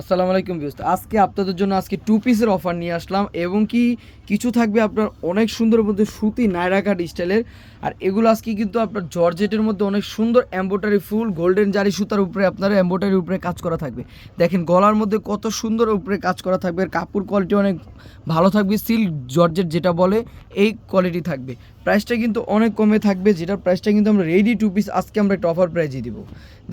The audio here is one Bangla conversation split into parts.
আসসালামু আলাইকুম বিয়স্ত আজকে আপনাদের জন্য আজকে টু পিসের অফার নিয়ে আসলাম এবং কি কিছু থাকবে আপনার অনেক সুন্দর মধ্যে সুতি নায়রা কাট স্টাইলের আর এগুলো আজকে কিন্তু আপনার জর্জেটের মধ্যে অনেক সুন্দর এম্বোটারি ফুল গোল্ডেন জারি সুতার উপরে আপনার এম্বোটারির উপরে কাজ করা থাকবে। দেখেন গলার মধ্যে কত সুন্দর উপরে কাজ করা থাকবে। আর কাপড় কোয়ালিটি অনেক ভালো থাকবে সিল্ক জর্জেট যেটা বলে, এই কোয়ালিটি থাকবে। প্রাইসটা কিন্তু অনেক কমে থাকবে, যেটার প্রাইসটা কিন্তু আমরা রেডি টু পিস আজকে আমরা একটা অফার প্রাইজে দিব।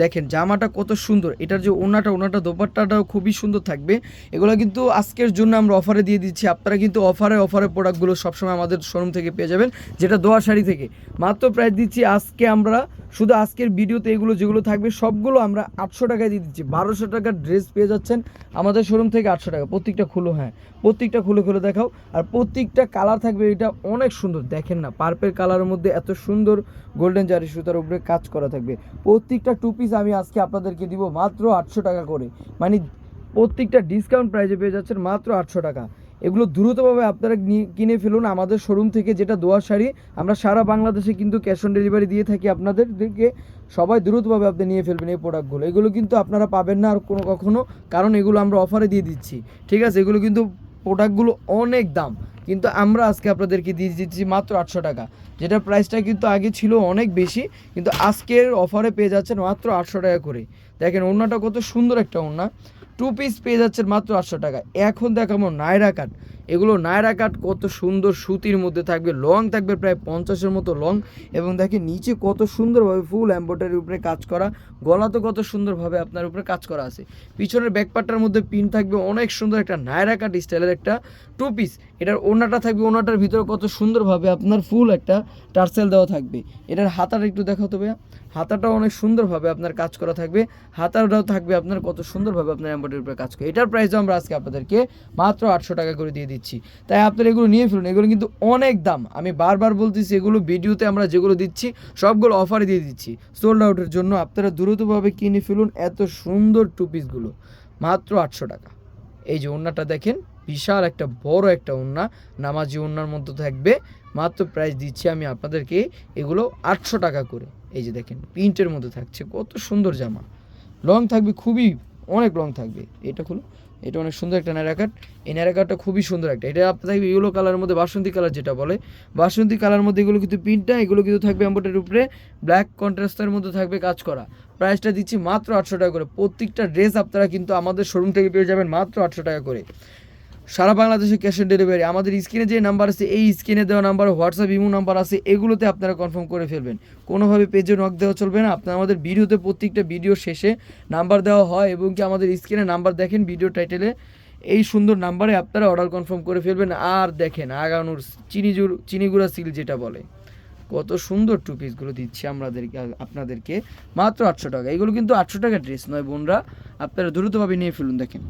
দেখেন, জামাটা কত সুন্দর, এটার যে ওনাটা ওনাটা দোপাট্টাটাও খুবই সুন্দর থাকবে। এগুলো কিন্তু আজকের জন্য আমরা অফারে দিয়ে দিচ্ছি। আপনারা কিন্তু অফারে অফারে প্রোডাক্টগুলো সবসময় আমাদের শোরুম থেকে পেয়ে যাবেন, যেটা দোয়া শাড়ি থেকে। মাত্র প্রাইস দিচ্ছি আজকে আমরা, শুধু আজকের ভিডিওতে এগুলো যেগুলো থাকবে, সবগুলো আমরা আটশো টাকায় দিয়ে দিচ্ছি। বারোশো টাকার ড্রেস পেয়ে যাচ্ছেন আমাদের শোরুম থেকে আটশো টাকা। প্রত্যেকটা খুলো হ্যাঁ প্রত্যেকটা খুলে খুলে দেখাও। আর প্রত্যেকটা কালার থাকবে, এটা অনেক সুন্দর। দেখেন না পার্পেল কালারের মধ্যে এত সুন্দর গোল্ডেন জারি সুতার উপরে কাজ করা থাকবে। প্রত্যেকটা টু পিস আমি আজকে আপনাদেরকে দিব মাত্র আটশো টাকা করে। মানে প্রত্যেকটা ডিসকাউন্ট প্রাইজে পেয়ে যাচ্ছেন মাত্র আটশো টাকা। এগুলো দ্রুতভাবে আপনারা কিনে ফেলুন। আমাদের শোরুম থেকে যেটা দোয়া শাড়ি, আমরা সারা বাংলাদেশে কিন্তু ক্যাশ অন ডেলিভারি দিয়ে থাকি আপনাদেরকে। সবাই দ্রুতভাবে আপনি নিয়ে ফেলবেন এই প্রোডাক্টগুলো এগুলো কিন্তু আপনারা পাবেন না আর কোনো কখনো, কারণ এগুলো আমরা অফারে দিয়ে দিচ্ছি। ঠিক আছে? এগুলো কিন্তু প্রোডাক্টগুলো অনেক দাম। কিন্তু আমরা আজকে আপনাদেরকে দিয়ে দিচ্ছি মাত্র আটশো টাকা। যেটা প্রাইসটা কিন্তু আগে ছিল অনেক বেশি, কিন্তু আজকের অফারে পেয়ে যাচ্ছেন মাত্র আটশো টাকা করে দেখেন ওনাটা কত সুন্দর একটা ওনা টু পিস পেয়ে যাচ্ছেন মাত্র আটশো টাকা। এখন দেখাবো নায়রা কাট। এগুলো নায়রা কাট কত সুন্দর সুতির মধ্যে থাকবে লং থাকবে প্রায় পঞ্চাশের মতো লং এবং দেখে নিচে কত সুন্দরভাবে ফুল এম্ব্রয়ডারির উপরে কাজ করা গলা তো কত সুন্দরভাবে আপনার উপরে কাজ করা আছে। পিছনের ব্যাকপার্টটার মধ্যে পিন থাকবে, অনেক সুন্দর একটা নায়রা কাট স্টাইলের একটা টু পিস এটার ওনাটা থাকবে ওনাটার ভিতরে কত সুন্দরভাবে আপনার ফুল একটা টার্সেল দেওয়া থাকবে। এটার হাতাটা একটু দেখাও তো ভাইয়া। হাতাটাও অনেক সুন্দরভাবে আপনার কাজ করা থাকবে। হাতাটাও থাকবে আপনার কত সুন্দরভাবে আপনার এম্ব্রয়ডারির উপরে কাজ করে। এটার প্রাইসও আমরা আজকে আপনাদেরকে মাত্র আটশো টাকা করে দিয়ে দিচ্ছি। তাই আপনারা এগুলো নিয়ে ফেলুন। এগুলো কিন্তু অনেক দাম। আমি বারবার বলতেছি, এগুলো ভিডিওতে আমরা যেগুলো দিচ্ছি, সবগুলো অফারে দিয়ে দিচ্ছি। সোল্ড আউটের জন্য আপনারা দ্রুতভাবে কিনে ফেলুন এত সুন্দর টু পিসগুলো মাত্র আটশো টাকা। এই যে ওড়নাটা দেখেন, বিশাল একটা বড় একটা ওড়না। নামাজি ওড়নার মধ্যে থাকবে। মাত্র প্রাইস দিচ্ছি আমি আপনাদেরকে এগুলো আটশো টাকা করে। এই যে দেখেন প্রিন্টের মধ্যে থাকছে। কত সুন্দর জামা। লং থাকবে, খুবই, অনেক লং থাকবে। এটা খুলো এটা অনেক সুন্দর একটা ন্যারাকাট এই ন্যারাকাটটা খুবই সুন্দর একটা। এটা আপনার থাকবে ইয়েলো কালারের মধ্যে, বাসন্তী কালার যেটা বলে। বাসন্তী কালার মধ্যে এগুলো কিন্তু প্রিন্টটা এগুলো কিন্তু থাকবে অ্যাম্বোটের উপরে। ব্ল্যাক কন্ট্রাস্টের মধ্যে থাকবে কাজ করা। প্রাইসটা দিচ্ছি মাত্র আটশো টাকা করে। প্রত্যেকটা ড্রেস আপনারা কিন্তু আমাদের শোরুম থেকে পেয়ে যাবেন মাত্র আটশো টাকা করে। সারা বাংলাদেশে ক্যাশ অন ডেলিভারি আমাদের স্ক্রিনে যে নাম্বার আছে, এই স্ক্রিনে দেওয়া নাম্বার হোয়াটসঅ্যাপ ইমো নাম্বার আছে, এগুলোতে আপনারা কনফার্ম করে ফেলবেন। কোনোভাবে পেজে নক দেওয়া চলবে না। আপনার আমাদের ভিডিওতে প্রত্যেকটা ভিডিও শেষে নাম্বার দেওয়া হয় এবং কি আমাদের স্ক্রিনে নাম্বার দেখেন ভিডিও টাইটেলে এই সুন্দর নাম্বারে আপনারা অর্ডার কনফার্ম করে ফেলবেন। আর দেখেন, আগানোর চিনিজুর, চিনিগুড়া সিল যেটা বলে, কত সুন্দর টু পিসগুলো দিচ্ছি আমাদেরকে, আপনাদেরকে। মাত্র আটশো টাকা। এগুলো কিন্তু আটশো টাকা ড্রেস নয় বোনরা। আপনারা দ্রুতভাবে নিয়ে ফেলুন, দেখেন।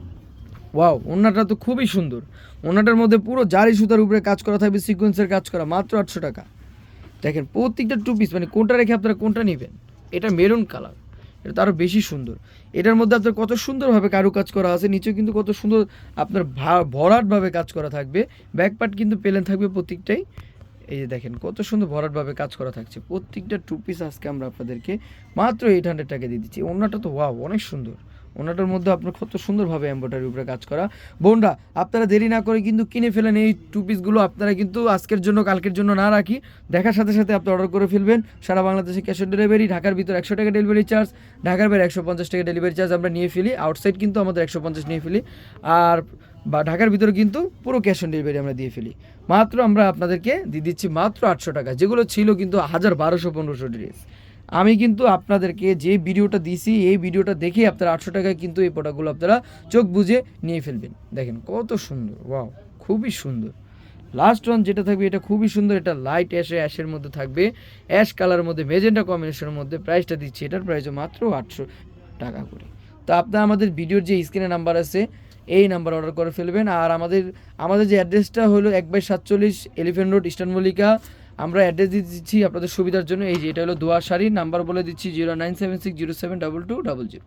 ওয়াও ওনাটা তো খুবই সুন্দর। ওনাটার মধ্যে পুরো জারি সুতার উপরে কাজ করা থাকবে সিকোয়েন্সের কাজ করা, মাত্র আটশো টাকা। দেখেন, প্রত্যেকটা টু পিস মানে কোনটা রেখে আপনারা কোনটা নেবেন? এটা মেরুন কালার এটা তো আরও বেশি সুন্দর। এটার মধ্যে আপনার কত সুন্দরভাবে কাজ করা আছে, নিচেও কিন্তু কত সুন্দর আপনার ভরাটভাবে কাজ করা থাকবে। ব্যাক পার্ট কিন্তু পেলেন থাকবে প্রত্যেকটাই। এই যে দেখেন, কত সুন্দর ভরাটভাবে কাজ করা থাকছে। প্রত্যেকটা টু পিস আজকে আমরা আপনাদেরকে মাত্র এইট হান্ড্রেড টাকা দিয়ে দিচ্ছি। ওনাটা তো ওয়াও অনেক সুন্দর। ওনাটার মধ্যে আপনার কত সুন্দরভাবে এম্ব্রয়ডারির উপরে কাজ করা। বোনরা, আপনারা দেরি না করে কিন্তু কিনে ফেলেন এই টু পিসগুলো আপনারা কিন্তু আজকের জন্য, কালকের জন্য না রাখি। দেখার সাথে সাথে আপনি অর্ডার করে ফেলবেন। সারা বাংলাদেশে ক্যাশ অন ডেলিভারি ঢাকার ভিতর একশো টাকা ডেলিভারি চার্জ ঢাকার বাইরে একশো পঞ্চাশ টাকা ডেলিভারি চার্জ আমরা নিয়ে ফেলি। আউটসাইড কিন্তু আমাদের একশো পঞ্চাশ নিয়ে ফেলি। আর বা ঢাকার ভিতরে কিন্তু পুরো ক্যাশ অন ডেলিভারি আমরা দিয়ে ফেলি। মাত্র আমরা আপনাদেরকে দিয়ে দিচ্ছি মাত্র আটশো টাকা। যেগুলো ছিল কিন্তু হাজার বারোশো পনেরোশো ড্রেস আমি কিন্তু আপনাদেরকে যে ভিডিওটা দিছি, এই ভিডিওটা দেখে আপনারা আটশো টাকায় কিন্তু এই প্রোডাক্টগুলো আপনারা চোখ বুঝে নিয়ে ফেলবেন। দেখেন কত সুন্দর ওয়াও খুবই সুন্দর। লাস্ট ওয়ান যেটা থাকবে, এটা খুবই সুন্দর, এটা লাইট অ্যাশে অ্যাশের মধ্যে থাকবে। অ্যাশ কালারের মধ্যে মেজেন্টা কম্বিনেশনের মধ্যে প্রাইসটা দিচ্ছি, এটার প্রাইসও মাত্র আটশো টাকা করে। তো আপনারা আমাদের ভিডিওর যে স্ক্রিনে নাম্বার আছে, এই নাম্বার অর্ডার করে ফেলবেন। আর আমাদের আমাদের যে অ্যাড্রেসটা হলো এক বাই সাতচল্লিশ এলিফেন্ট রোড ইস্টার্ন মল্লিকা আমরা অ্যাড্রেস দিয়ে দিচ্ছি আপনাদের সুবিধার জন্য। এই যে এটা হলো দোয়া শাড়ি নাম্বার বলে দিচ্ছি zero nine seven six zero seven double two double zero